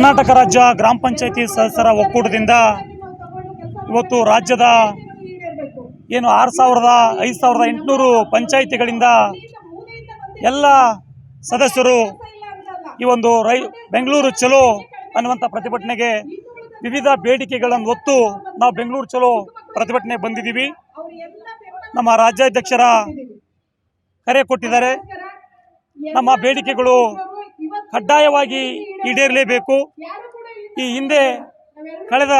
ಕರ್ನಾಟಕ ರಾಜ್ಯ ಗ್ರಾಮ ಪಂಚಾಯತಿ ಸದಸ್ಯರ ಒಕ್ಕೂಟದಿಂದ ಇವತ್ತು ರಾಜ್ಯದ ಏನು ಆರು ಸಾವಿರದ, ಐದು ಸಾವಿರದ ಎಂಟುನೂರು ಪಂಚಾಯಿತಿಗಳಿಂದ ಎಲ್ಲ ಸದಸ್ಯರು ಈ ಒಂದು ರೈ, ಬೆಂಗಳೂರು ಚಲೋ ಅನ್ನುವಂಥ ಪ್ರತಿಭಟನೆಗೆ ವಿವಿಧ ಬೇಡಿಕೆಗಳನ್ನು ಹೊತ್ತು ನಾವು ಬೆಂಗಳೂರು ಚಲೋ ಪ್ರತಿಭಟನೆ ಬಂದಿದ್ದೀವಿ. ನಮ್ಮ ರಾಜ್ಯಾಧ್ಯಕ್ಷರ ಕರೆ ಕೊಟ್ಟಿದ್ದಾರೆ. ನಮ್ಮ ಬೇಡಿಕೆಗಳು ಕಡ್ಡಾಯವಾಗಿ ಈಡೇರಲೇಬೇಕು. ಈ ಹಿಂದೆ ಕಳೆದ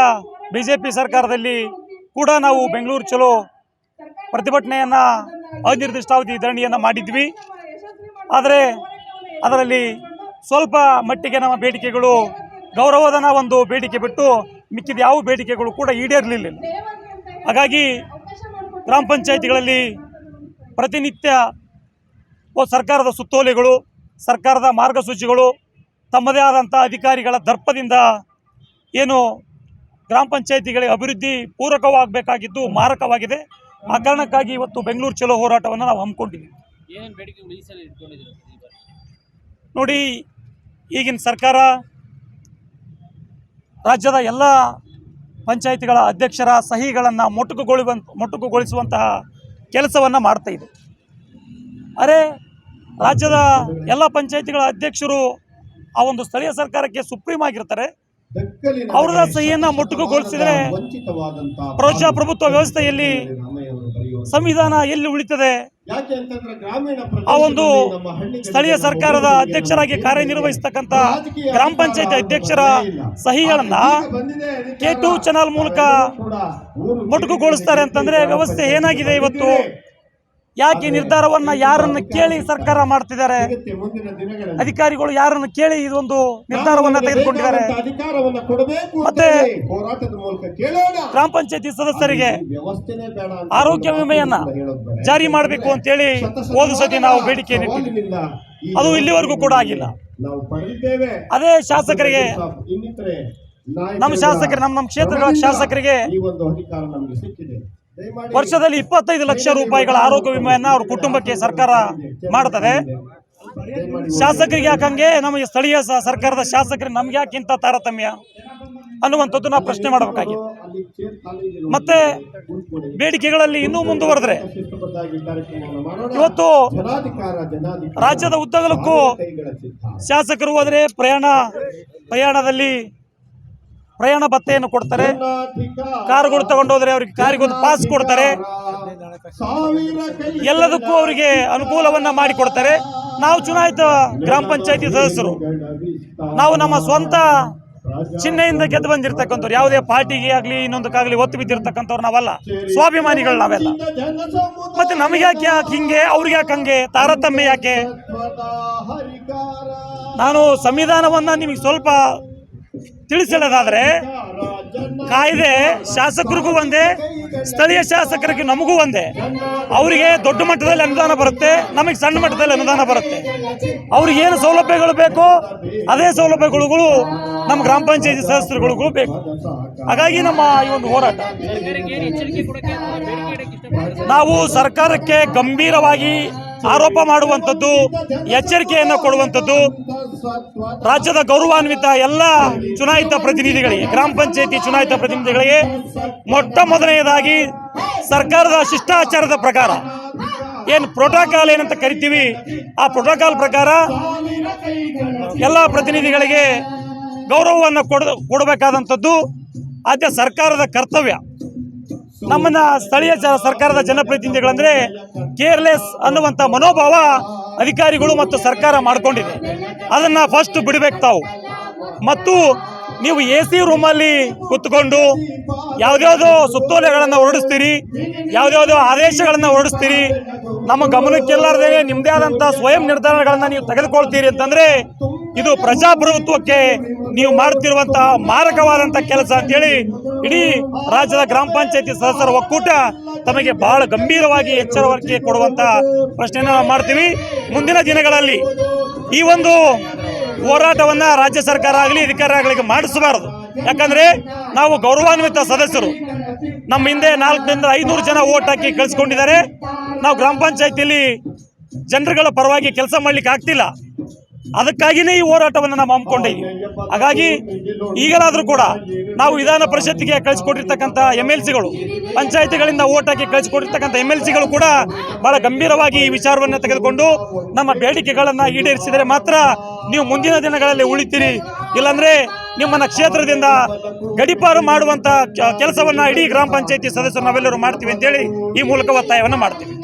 ಬಿ ಜೆ ಪಿ ಸರ್ಕಾರದಲ್ಲಿ ಕೂಡ ನಾವು ಬೆಂಗಳೂರು ಚಲೋ ಪ್ರತಿಭಟನೆಯನ್ನು ಅನಿರ್ದಿಷ್ಟಾವಧಿ ಧರಣಿಯನ್ನು ಮಾಡಿದ್ವಿ. ಆದರೆ ಅದರಲ್ಲಿ ಸ್ವಲ್ಪ ಮಟ್ಟಿಗೆ ನಮ್ಮ ಬೇಡಿಕೆಗಳು, ಗೌರವಧನ ಒಂದು ಬೇಡಿಕೆ ಬಿಟ್ಟು ಮಿಕ್ಕಿದ ಯಾವ ಬೇಡಿಕೆಗಳು ಕೂಡ ಈಡೇರಲಿಲ್ಲ ಹಾಗಾಗಿ ಗ್ರಾಮ ಪಂಚಾಯಿತಿಗಳಲ್ಲಿ ಪ್ರತಿನಿತ್ಯ ಸರ್ಕಾರದ ಸುತ್ತೋಲೆಗಳು ಸರ್ಕಾರದ ಮಾರ್ಗಸೂಚಿಗಳು ತಮ್ಮದೇ ಆದಂಥ ಅಧಿಕಾರಿಗಳ ದರ್ಪದಿಂದ ಏನು ಗ್ರಾಮ ಪಂಚಾಯಿತಿಗಳಿಗೆ ಅಭಿವೃದ್ಧಿ ಪೂರಕವಾಗಬೇಕಾಗಿದ್ದು ಮಾರಕವಾಗಿದೆ. ಆ ಕಾರಣಕ್ಕಾಗಿ ಇವತ್ತು ಬೆಂಗಳೂರು ಚಲೋ ಹೋರಾಟವನ್ನು ನಾವು ಹಮ್ಮಿಕೊಂಡಿದ್ದೀವಿ ನೋಡಿ ಈಗಿನ ಸರ್ಕಾರ ರಾಜ್ಯದ ಎಲ್ಲ ಪಂಚಾಯಿತಿಗಳ ಅಧ್ಯಕ್ಷರ ಸಹಿಗಳನ್ನು ಮೊಟಕುಗೊಳ್ಳುವ ಮೊಟಕುಗೊಳಿಸುವಂತಹ ಕೆಲಸವನ್ನು ಮಾಡ್ತಾ ಇದೆ. ಅರೆ ರಾಜ್ಯದ ಎಲ್ಲ ಪಂಚಾಯಿತಿಗಳ ಅಧ್ಯಕ್ಷರು ಆ ಒಂದು ಸ್ಥಳೀಯ ಸರ್ಕಾರಕ್ಕೆ ಸುಪ್ರೀಂ ಆಗಿರ್ತಾರೆ. ಅವರ ಸಹಿಯನ್ನ ಮೊಟಕುಗೊಳಿಸಿದ್ರೆ ಪ್ರಜಾಪ್ರಭುತ್ವ ವ್ಯವಸ್ಥೆಯಲ್ಲಿ ಸಂವಿಧಾನ ಎಲ್ಲಿ ಉಳಿತದೆ? ಆ ಒಂದು ಸ್ಥಳೀಯ ಸರ್ಕಾರದ ಅಧ್ಯಕ್ಷರಾಗಿ ಕಾರ್ಯನಿರ್ವಹಿಸತಕ್ಕಂತ ಗ್ರಾಮ ಪಂಚಾಯತಿ ಅಧ್ಯಕ್ಷರ ಸಹಿಗಳನ್ನ ಕೆ ಟು ಚಾನಲ್ ಮೂಲಕ ಮೊಟಕುಗೊಳಿಸ್ತಾರೆ ಅಂತಂದ್ರೆ ವ್ಯವಸ್ಥೆ ಏನಾಗಿದೆ ಇವತ್ತು? ಯಾಕೆ ನಿರ್ಧಾರವನ್ನ ಯಾರನ್ನ ಕೇಳಿ ಸರ್ಕಾರ ಮಾಡ್ತಿದ್ದಾರೆ? ಅಧಿಕಾರಿಗಳು ಯಾರನ್ನ ಕೇಳಿ ಇದೊಂದು ನಿರ್ಧಾರವನ್ನ ತೆಗೆದುಕೊಂಡಿದ್ದಾರೆ? ಮತ್ತೆ ಗ್ರಾಮ ಪಂಚಾಯತಿ ಸದಸ್ಯರಿಗೆ ಆರೋಗ್ಯ ವಿಮೆಯನ್ನ ಜಾರಿ ಮಾಡಬೇಕು ಅಂತೇಳಿ ಹೋದ ಸತಿ ನಾವು ಬೇಡಿಕೆ ಅದು ಇಲ್ಲಿವರೆಗೂ ಕೂಡ ಆಗಿಲ್ಲ. ಅದೇ ಶಾಸಕರಿಗೆ ನಮ್ಮ ಶಾಸಕರು ನಮ್ಮ ನಮ್ಮ ಕ್ಷೇತ್ರಗಳ ಶಾಸಕರಿಗೆ ವರ್ಷದಲ್ಲಿ ಇಪ್ಪತ್ತೈದು ಲಕ್ಷ ರೂಪಾಯಿಗಳ ಆರೋಗ್ಯ ವಿಮೆಯನ್ನ ಅವ್ರ ಕುಟುಂಬಕ್ಕೆ ಸರ್ಕಾರ ಮಾಡ್ತದೆ. ಶಾಸಕರಿಗೆ ಯಾಕಂಗೆ ನಮಗೆ ಸ್ಥಳೀಯ ಸರ್ಕಾರದ ಶಾಸಕರಿಗೆ ನಮ್ಗೆ ಯಾಕಿಂತ ತಾರತಮ್ಯ ಅನ್ನುವಂಥದ್ದು ನಾವು ಪ್ರಶ್ನೆ ಮಾಡಬೇಕಾಗಿದೆ. ಮತ್ತೆ ಬೇಡಿಕೆಗಳಲ್ಲಿ ಇನ್ನೂ ಮುಂದುವರೆದ್ರೆ ಇವತ್ತು ರಾಜ್ಯದ ಉದ್ದಗಲಕ್ಕೂ ಶಾಸಕರು ಹೋದರೆ ಪ್ರಯಾಣ ಪ್ರಯಾಣದಲ್ಲಿ ಪ್ರಯಾಣ ಭತ್ತೆಯನ್ನು ಕೊಡ್ತಾರೆ. ಕಾರುಗಳು ತಗೊಂಡೋದ್ರೆ ಅವ್ರಿಗೆ ಕಾರಿಗೆ ಒಂದು ಪಾಸ್ ಕೊಡ್ತಾರೆ. ಎಲ್ಲದಕ್ಕೂ ಅವರಿಗೆ ಅನುಕೂಲವನ್ನ ಮಾಡಿಕೊಡ್ತಾರೆ. ನಾವು ಚುನಾಯಿತ ಗ್ರಾಮ ಪಂಚಾಯತಿ ಸದಸ್ಯರು. ನಾವು ನಮ್ಮ ಸ್ವಂತ ಚಿಹ್ನೆಯಿಂದ ಗೆದ್ದು ಬಂದಿರ್ತಕ್ಕಂಥವ್ರು. ಯಾವುದೇ ಪಾರ್ಟಿಗೆ ಆಗಲಿ, ಇನ್ನೊಂದಕ್ಕಾಗಲಿ ಒತ್ತು ಬಿದ್ದಿರ್ತಕ್ಕಂಥವ್ರು ನಾವೆಲ್ಲ. ಸ್ವಾಭಿಮಾನಿಗಳು ನಾವೆಲ್ಲ. ಮತ್ತೆ ನಮಗೆ ಯಾಕೆ ಯಾಕೆ ಹಿಂಗೆ, ಅವ್ರಿಗೆ ಯಾಕೆ ಹಂಗೆ, ತಾರತಮ್ಯ ಯಾಕೆ? ನಾನು ಸಂವಿಧಾನವನ್ನ ನಿಮಗೆ ಸ್ವಲ್ಪ ತಿಳಿಸೋದಾದ್ರೆ ಕಾಯ್ದೆ ಶಾಸಕರಿಗೂ ಒಂದೇ, ಸ್ಥಳೀಯ ಶಾಸಕರಿಗೆ ನಮಗೂ ಒಂದೇ. ಅವರಿಗೆ ದೊಡ್ಡ ಮಟ್ಟದಲ್ಲಿ ಅನುದಾನ ಬರುತ್ತೆ, ನಮಗೆ ಸಣ್ಣ ಮಟ್ಟದಲ್ಲಿ ಅನುದಾನ ಬರುತ್ತೆ. ಅವ್ರಿಗೆ ಏನು ಸೌಲಭ್ಯಗಳು ಬೇಕೋ ಅದೇ ಸೌಲಭ್ಯಗಳು ನಮ್ಮ ಗ್ರಾಮ ಪಂಚಾಯತಿ ಸದಸ್ಯರುಗಳಿಗೂ ಬೇಕು. ಹಾಗಾಗಿ ನಮ್ಮ ಈ ಒಂದು ಹೋರಾಟ. ನಾವು ಸರ್ಕಾರಕ್ಕೆ ಗಂಭೀರವಾಗಿ ಆರೋಪ ಮಾಡುವಂಥದ್ದು, ಎಚ್ಚರಿಕೆಯನ್ನು ಕೊಡುವಂಥದ್ದು ರಾಜ್ಯದ ಗೌರವಾನ್ವಿತ ಎಲ್ಲ ಚುನಾಯಿತ ಪ್ರತಿನಿಧಿಗಳಿಗೆ, ಗ್ರಾಮ ಪಂಚಾಯತಿ ಚುನಾಯಿತ ಪ್ರತಿನಿಧಿಗಳಿಗೆ ಮೊಟ್ಟ ಮೊದಲನೆಯದಾಗಿ ಸರ್ಕಾರದ ಶಿಷ್ಟಾಚಾರದ ಪ್ರಕಾರ ಏನು ಪ್ರೋಟೋಕಾಲ್ ಏನಂತ ಕರಿತೀವಿ, ಆ ಪ್ರೋಟೋಕಾಲ್ ಪ್ರಕಾರ ಎಲ್ಲ ಪ್ರತಿನಿಧಿಗಳಿಗೆ ಗೌರವವನ್ನು ಕೊಡ, ಕೊಡಬೇಕಾದಂಥದ್ದು ಆದ್ಯ ಸರ್ಕಾರದ ಕರ್ತವ್ಯ. ನಮ್ಮನ್ನ ಸ್ಥಳೀಯ ಸರ್ಕಾರದ ಜನಪ್ರತಿನಿಧಿಗಳಂದ್ರೆ ಕೇರ್ಲೆಸ್ ಅನ್ನುವಂಥ ಮನೋಭಾವ ಅಧಿಕಾರಿಗಳು ಮತ್ತು ಸರ್ಕಾರ ಮಾಡ್ಕೊಂಡಿದೆ. ಅದನ್ನ ಫಸ್ಟ್ ಬಿಡಬೇಕು ತಾವು. ಮತ್ತು ನೀವು ಎ ಸಿ ರೂಮಲ್ಲಿ ಕುತ್ಕೊಂಡು ಯಾವುದ್ಯಾವುದೋ ಸುತ್ತೋಲೆಗಳನ್ನು ಹೊರಡಿಸ್ತೀರಿ, ಯಾವುದ್ಯಾವುದೋ ಆದೇಶಗಳನ್ನು ಹೊರಡಿಸ್ತೀರಿ ನಮ್ಮ ಗಮನಕ್ಕೆಲ್ಲಾರ್ದೇ ನಿಮ್ಮದೇ ಆದಂಥ ಸ್ವಯಂ ನಿರ್ಧಾರಗಳನ್ನ ನೀವು ತೆಗೆದುಕೊಳ್ತೀರಿ ಅಂತಂದ್ರೆ ಇದು ಪ್ರಜಾಪ್ರಭುತ್ವಕ್ಕೆ ನೀವು ಮಾಡ್ತಿರುವಂತಹ ಮಾರಕವಾದಂಥ ಕೆಲಸ ಅಂತೇಳಿ ಇಡೀ ರಾಜ್ಯದ ಗ್ರಾಮ ಪಂಚಾಯತಿ ಸದಸ್ಯರ ಒಕ್ಕೂಟ ತಮಗೆ ಬಹಳ ಗಂಭೀರವಾಗಿ ಎಚ್ಚರವರಿಕೆ ಕೊಡುವಂತ ಪ್ರಶ್ನೆಯನ್ನು ನಾವು ಮಾಡ್ತೀವಿ. ಮುಂದಿನ ದಿನಗಳಲ್ಲಿ ಈ ಒಂದು ಹೋರಾಟವನ್ನ ರಾಜ್ಯ ಸರ್ಕಾರ ಆಗಲಿ ಅಧಿಕಾರಿಗಳಿಗೆ ಮಾಡಿಸಬಾರದು. ಯಾಕಂದ್ರೆ ನಾವು ಗೌರವಾನ್ವಿತ ಸದಸ್ಯರು. ನಮ್ಮ ಹಿಂದೆ ನಾಲ್ಕರಿಂದ ಐನೂರು ಜನ ಓಟ್ ಹಾಕಿ ಕಳಿಸ್ಕೊಂಡಿದ್ದಾರೆ ನಾವು ಗ್ರಾಮ ಪಂಚಾಯತಿಯಲ್ಲಿ ಜನರುಗಳ ಪರವಾಗಿ ಕೆಲಸ ಮಾಡ್ಲಿಕ್ಕೆ ಆಗ್ತಿಲ್ಲ. ಅದಕ್ಕಾಗಿಯೇ ಈ ಹೋರಾಟವನ್ನು ನಾವು ಹಮ್ಮಿಕೊಂಡಿದ್ದೀವಿ ಹಾಗಾಗಿ ಈಗಲಾದರೂ ಕೂಡ ನಾವು ವಿಧಾನ ಪರಿಷತ್ತಿಗೆ ಕಳಿಸಿಕೊಟ್ಟಿರ್ತಕ್ಕಂಥ ಎಂ ಎಲ್ ಸಿಗಳು, ಪಂಚಾಯತಿಗಳಿಂದ ಓಟ್ ಹಾಕಿ ಕಳಿಸಿಕೊಟ್ಟಿರ್ತಕ್ಕಂಥ ಎಂ ಎಲ್ ಸಿಗಳು ಕೂಡ ಬಹಳ ಗಂಭೀರವಾಗಿ ಈ ವಿಚಾರವನ್ನು ತೆಗೆದುಕೊಂಡು ನಮ್ಮ ಬೇಡಿಕೆಗಳನ್ನು ಈಡೇರಿಸಿದರೆ ಮಾತ್ರ ನೀವು ಮುಂದಿನ ದಿನಗಳಲ್ಲಿ ಉಳಿತೀರಿ. ಇಲ್ಲಾಂದರೆ ನಿಮ್ಮನ್ನ ಕ್ಷೇತ್ರದಿಂದ ಗಡಿಪಾರು ಮಾಡುವಂತ ಕೆಲಸವನ್ನ ಇಡೀ ಗ್ರಾಮ ಪಂಚಾಯತಿ ಸದಸ್ಯರು ನಾವೆಲ್ಲರೂ ಮಾಡ್ತೀವಿ ಅಂತೇಳಿ ಈ ಮೂಲಕ ಒತ್ತಾಯವನ್ನು ಮಾಡ್ತೀವಿ.